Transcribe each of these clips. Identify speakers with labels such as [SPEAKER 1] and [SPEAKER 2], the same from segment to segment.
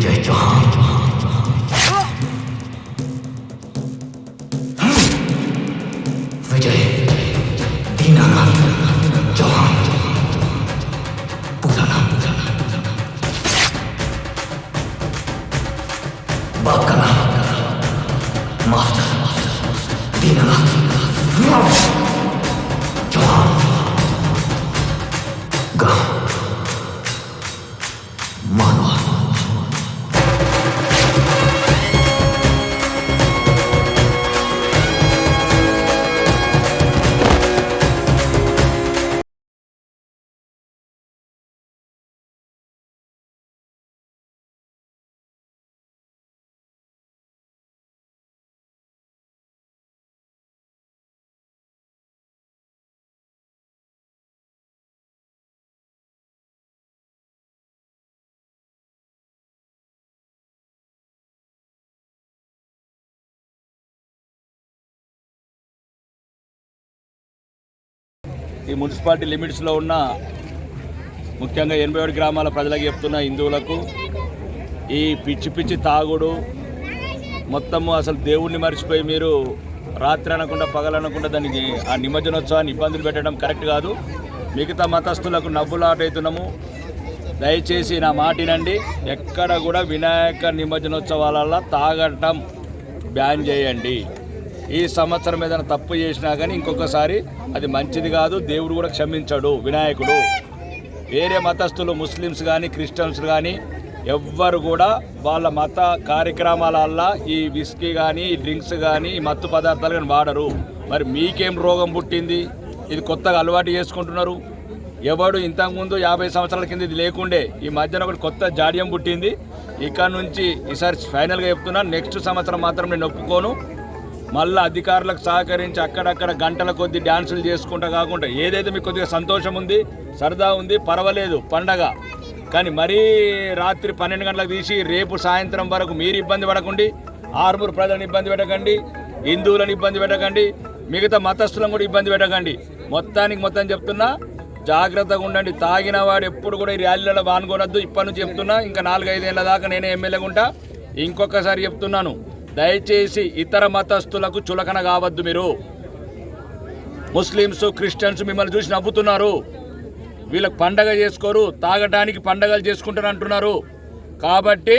[SPEAKER 1] Chơi.
[SPEAKER 2] ఈ మున్సిపాలిటీ లిమిట్స్లో ఉన్న ముఖ్యంగా ఎనభై ఏడు గ్రామాల ప్రజలకు చెప్తున్న హిందువులకు ఈ పిచ్చి పిచ్చి తాగుడు మొత్తము అసలు దేవుణ్ణి మర్చిపోయి మీరు రాత్రి అనకుండా పగలనకుండా దానికి ఆ నిమజ్జనోత్సవాన్ని ఇబ్బందులు పెట్టడం కరెక్ట్ కాదు. మిగతా మతస్థులకు నవ్వులాటవుతున్నాము దయచేసి నా మాటినండి ఎక్కడ కూడా వినాయక నిమజ్జనోత్సవాలలో తాగటం బ్యాన్ చేయండి. ఈ సంవత్సరం ఏదైనా తప్పు చేసినా కానీ ఇంకొకసారి అది మంచిది కాదు దేవుడు కూడా క్షమించడు వినాయకుడు. వేరే మతస్థులు ముస్లిమ్స్ కానీ క్రిస్టియన్స్ కానీ ఎవ్వరు కూడా వాళ్ళ మత కార్యక్రమాలల్లో ఈ విస్కీ కానీ ఈ డ్రింక్స్ కానీ ఈ మత్తు పదార్థాలు కానీ వాడరు. మరి మీకేం రోగం పుట్టింది? ఇది కొత్తగా అలవాటు చేసుకుంటున్నారు. ఎవడు ఇంతకుముందు యాభై సంవత్సరాల కింద ఇది లేకుండే ఈ మధ్యన ఒకటి కొత్త జాడ్యం పుట్టింది. ఇక్కడ నుంచి ఈసారి ఫైనల్గా చెప్తున్నా నెక్స్ట్ సంవత్సరం మాత్రం నేను ఒప్పుకోను. మళ్ళీ అధికారులకు సహకరించి అక్కడక్కడ గంటల కొద్ది డ్యాన్సులు చేసుకుంటా కాకుండా ఏదైతే మీకు కొద్దిగా సంతోషం ఉంది సరదా ఉంది పర్వాలేదు పండగ. కానీ మరీ రాత్రి పన్నెండు గంటలకు తీసి రేపు సాయంత్రం వరకు మీరు ఇబ్బంది పడకండి ఆరుమూరు ప్రజలను ఇబ్బంది పెట్టకండి హిందువులను ఇబ్బంది పెట్టకండి మిగతా మతస్థులను కూడా ఇబ్బంది పెట్టకండి. మొత్తానికి మొత్తం చెప్తున్నా జాగ్రత్తగా ఉండండి. తాగిన వాడు ఎప్పుడు కూడా ఈ ర్యాలీలలో పాల్గొనొద్దు. ఇప్పటి నుంచి చెప్తున్నా ఇంకా నాలుగైదేళ్ళ దాకా నేనే ఎమ్మెల్యేగా ఉంటా. ఇంకొకసారి చెప్తున్నాను దయచేసి ఇతర మతస్థులకు చులకన కావద్దు మీరు. ముస్లిమ్స్ క్రిస్టియన్స్ మిమ్మల్ని చూసి నవ్వుతున్నారు. వీళ్ళకి పండగ చేసుకోరు తాగడానికి పండగలు చేసుకుంటారు అంటున్నారు. కాబట్టి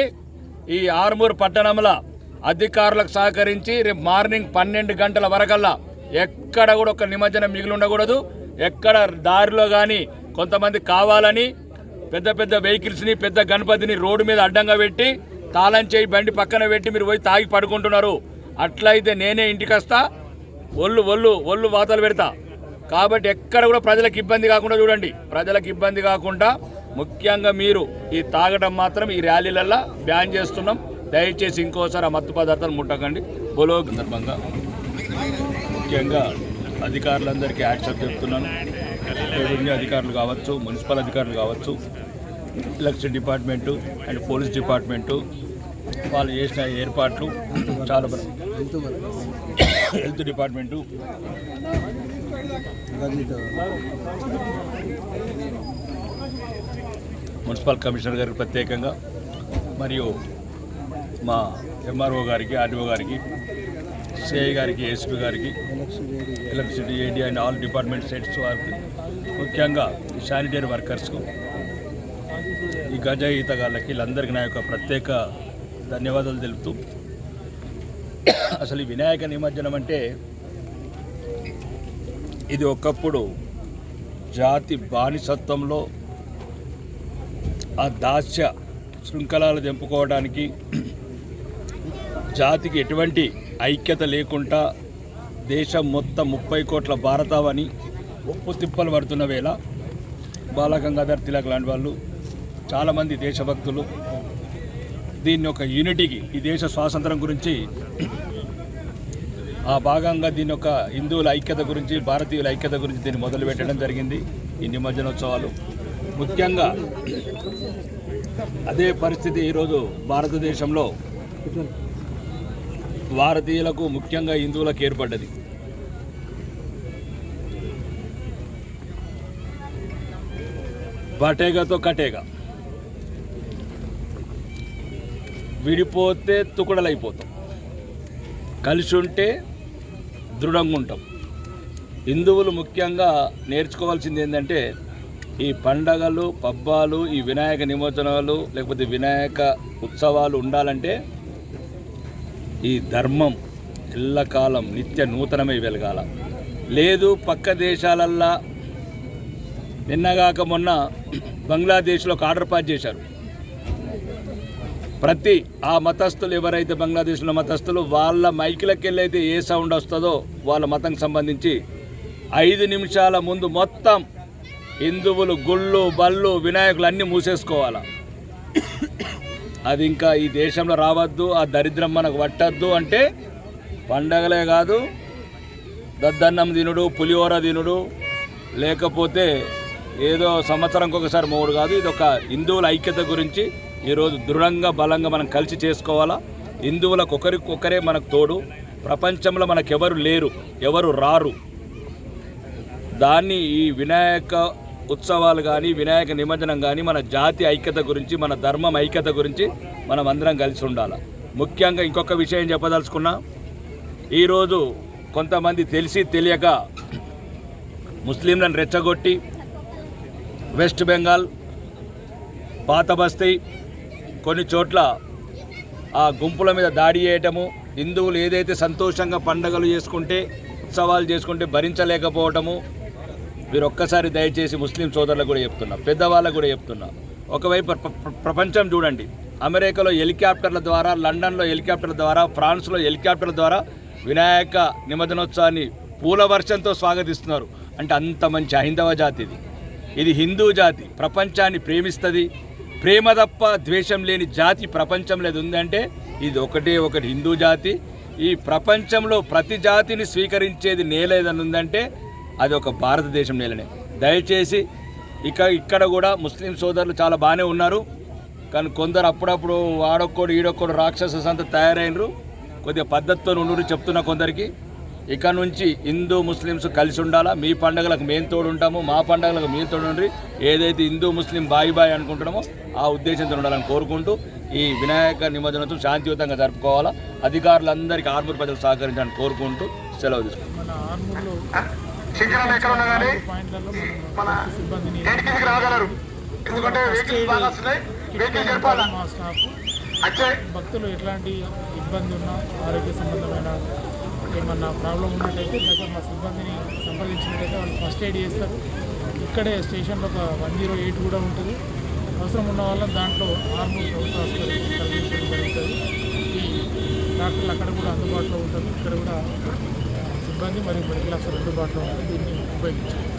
[SPEAKER 2] ఈ ఆర్మూర్ పట్టణంలో అధికారులకు సహకరించి రేపు మార్నింగ్ పన్నెండు గంటల వరకల్లా ఎక్కడ కూడా ఒక నిమజ్జనం మిగిలి ఉండకూడదు. ఎక్కడ దారిలో కానీ కొంతమంది కావాలని పెద్ద పెద్ద వెహికల్స్ని పెద్ద గణపతిని రోడ్డు మీద అడ్డంగా పెట్టి తాళం చేయి బండి పక్కన పెట్టి మీరు పోయి తాగి పడుకుంటున్నారు. అట్లయితే నేనే ఇంటికి వస్తా. ఒళ్ళు ఒళ్ళు ఒళ్ళు వాతలు పెడతా. కాబట్టి ఎక్కడ కూడా ప్రజలకు ఇబ్బంది కాకుండా చూడండి. ప్రజలకు ఇబ్బంది కాకుండా ముఖ్యంగా మీరు ఈ తాగడం మాత్రం ఈ ర్యాలీలల్లో బ్యాన్ చేస్తున్నాం. దయచేసి ఇంకోసారి ఆ మత్తు పదార్థాలు ముట్టకండి. బొలో సందర్భంగా ముఖ్యంగా అధికారులందరికీ యాక్షన్ చెప్తున్నాను అధికారులు కావచ్చు మున్సిపల్ అధికారులు కావచ్చు election department and police department వాళ్ళు చేసిన ఏర్పాట్లు చాలా హెల్త్ డిపార్ట్మెంటు. మున్సిపల్ కమిషనర్ గారికి ప్రత్యేకంగా మరియు మా ఎంఆర్ఓ గారికి ఆర్డీఓ గారికి సిఐ గారికి ఎస్పీ గారికి electricity AD and all department sets వారికి ముఖ్యంగా శానిటరీ వర్కర్స్కు గజ ఈతగాళ్ళకి వీళ్ళందరికీ నా యొక్క ప్రత్యేక ధన్యవాదాలు తెలుపుతూ అసలు ఈ వినాయక నిమజ్జనం అంటే ఇది ఒకప్పుడు జాతి బానిసత్వంలో ఆ దాస్య శృంఖలాలు తెంపుకోవడానికి జాతికి ఎటువంటి ఐక్యత లేకుండా దేశం మొత్తం ముప్పై కోట్ల భారతావని ఉప్పు తిప్పలు పడుతున్న వేళ బాలగంగాధర్ తిలక్ లాంటి వాళ్ళు చాలామంది దేశభక్తులు దీన్ని ఒక యూనిటీకి ఈ దేశ స్వాతంత్రం గురించి ఆ భాగంగా దీని యొక్క హిందువుల ఐక్యత గురించి భారతీయుల ఐక్యత గురించి దీన్ని మొదలు పెట్టడం జరిగింది ఈ నిమజ్జనోత్సవాలు. ముఖ్యంగా అదే పరిస్థితి ఈరోజు భారతదేశంలో భారతీయులకు ముఖ్యంగా హిందువులకు ఏర్పడ్డది. బటేగాతో కటేగా. విడిపోతే తుకుడలైపోతాం. కలిసి ఉంటే దృఢంగా ఉంటాం హిందువులు ముఖ్యంగా నేర్చుకోవాల్సింది ఏంటంటే ఈ పండగలు పబ్బాలు ఈ వినాయక నిమజ్జనాలు లేకపోతే వినాయక ఉత్సవాలు ఉండాలంటే ఈ ధర్మం ఎల్లకాలం నిత్య నూతనమై వెలగాల. లేదు పక్క దేశాలల్లా నిన్నగాక మొన్న బంగ్లాదేశ్లో ఒక ఆర్డర్ పాస్ చేశారు. ప్రతి ఆ మతస్థులు ఎవరైతే బంగ్లాదేశ్లో మతస్థులు వాళ్ళ మైకులకి వెళ్ళైతే ఏ సౌండ్ వస్తుందో వాళ్ళ మతంకి సంబంధించి ఐదు నిమిషాల ముందు మొత్తం హిందువులు గుళ్ళు బళ్ళు వినాయకులు అన్నీ మూసేసుకోవాలి. అది ఇంకా ఈ దేశంలో రావద్దు ఆ దరిద్రం మనకు పట్టద్దు అంటే పండగలే కాదు దద్దన్నం తినుడు పులిహోర తినుడు లేకపోతే ఏదో సంవత్సరంకి ఒకసారి మూడు కాదు ఇది ఒక హిందువుల ఐక్యత గురించి ఈరోజు దృఢంగా బలంగా మనం కలిసి చేసుకోవాలా? హిందువులకు ఒకరికొకరే మనకు తోడు. ప్రపంచంలో మనకెవరు లేరు ఎవరు రారు. దాన్ని ఈ వినాయక ఉత్సవాలు కానీ వినాయక నిమజ్జనం కానీ మన జాతి ఐక్యత గురించి మన ధర్మం ఐక్యత గురించి మనం అందరం కలిసి ఉండాలి? ముఖ్యంగా ఇంకొక విషయం చెప్పదలుచుకున్నా ఈరోజు కొంతమంది తెలిసి తెలియక ముస్లింలను రెచ్చగొట్టి వెస్ట్ బెంగాల్ పాత బస్తీ కొన్ని చోట్ల ఆ గుంపుల మీద దాడి చేయటము హిందువులు ఏదైతే సంతోషంగా పండగలు చేసుకుంటే ఉత్సవాలు చేసుకుంటే భరించలేకపోవటము మీరు ఒక్కసారి దయచేసి ముస్లిం సోదరులకు కూడా చెప్తున్నా పెద్దవాళ్ళకు కూడా చెప్తున్నా. ఒకవైపు ప్రపంచం చూడండి. అమెరికాలో హెలికాప్టర్ల ద్వారా లండన్లో హెలికాప్టర్ల ద్వారా ఫ్రాన్స్లో హెలికాప్టర్ల ద్వారా వినాయక నిమజ్జనోత్సవాన్ని పూల వర్షంతో స్వాగతిస్తున్నారు. అంటే అంత మంచి హైందవ జాతి ఇది ఇది హిందూ జాతి. ప్రపంచాన్ని ప్రేమిస్తుంది. ప్రేమ తప్ప ద్వేషం లేని జాతి ప్రపంచంలో ఏది ఉందంటే ఇది ఒకటే ఒకటి హిందూ జాతి. ఈ ప్రపంచంలో ప్రతి జాతిని స్వీకరించేది నేల ఏదని ఉందంటే అది ఒక భారతదేశం నేలనే. దయచేసి ఇక ఇక్కడ కూడా ముస్లిం సోదరులు చాలా బాగానే ఉన్నారు. కానీ కొందరు అప్పుడప్పుడు ఆడొక్కడు ఈడొక్కడు రాక్షస సంత తయారైనరు. కొద్దిగా పద్ధతితో ఉండు చెప్తున్నా కొందరికి. ఇక నుంచి హిందూ ముస్లిమ్స్ కలిసి ఉండాలా? మీ పండగలకు మేము తోడు ఉంటాము మా పండగలకు మీరు తోడు ఉండ్రి ఏదైతే హిందూ ముస్లిం బాయి బాయ్ అనుకుంటున్నామో ఆ ఉద్దేశంతో ఉండాలని కోరుకుంటూ ఈ వినాయక నిమజ్జనోత్సవం శాంతియుతంగా జరుపుకోవాలా? అధికారులందరికీ ఆర్మూర్ ప్రజలు సహకరించాలని కోరుకుంటూ సెలవు తీసుకుంటాం
[SPEAKER 3] ఎందుకంటే వెహికల్స్ బాగా వస్తున్నాయి. వెహికల్ జరపాలా
[SPEAKER 4] భక్తులు ఎట్లాంటి ఇబ్బంది ఉన్నా ఆరోగ్య సంబంధమైన ఏమన్నా ప్రాబ్లం ఉన్నట్టయితే లేదా మా సిబ్బందిని సంప్రదించినట్టయితే వాళ్ళు ఫస్ట్ ఎయిడ్ చేస్తారు. ఇక్కడే స్టేషన్లో ఒక వన్ జీరో ఎయిట్ కూడా ఉంటుంది. అవసరం ఉన్న వాళ్ళని దాంట్లో ఆర్మీ ప్రభుత్వ హాస్పిటల్ తరలించడం జరుగుతుంది. ఈ డాక్టర్లు అక్కడ కూడా అందుబాటులో ఉంటారు. ఇక్కడ కూడా సిబ్బంది మరియు మెడికల్ ఆఫీసర్ అందుబాటులో ఉంటుంది దీన్ని ఉపయోగించాలి.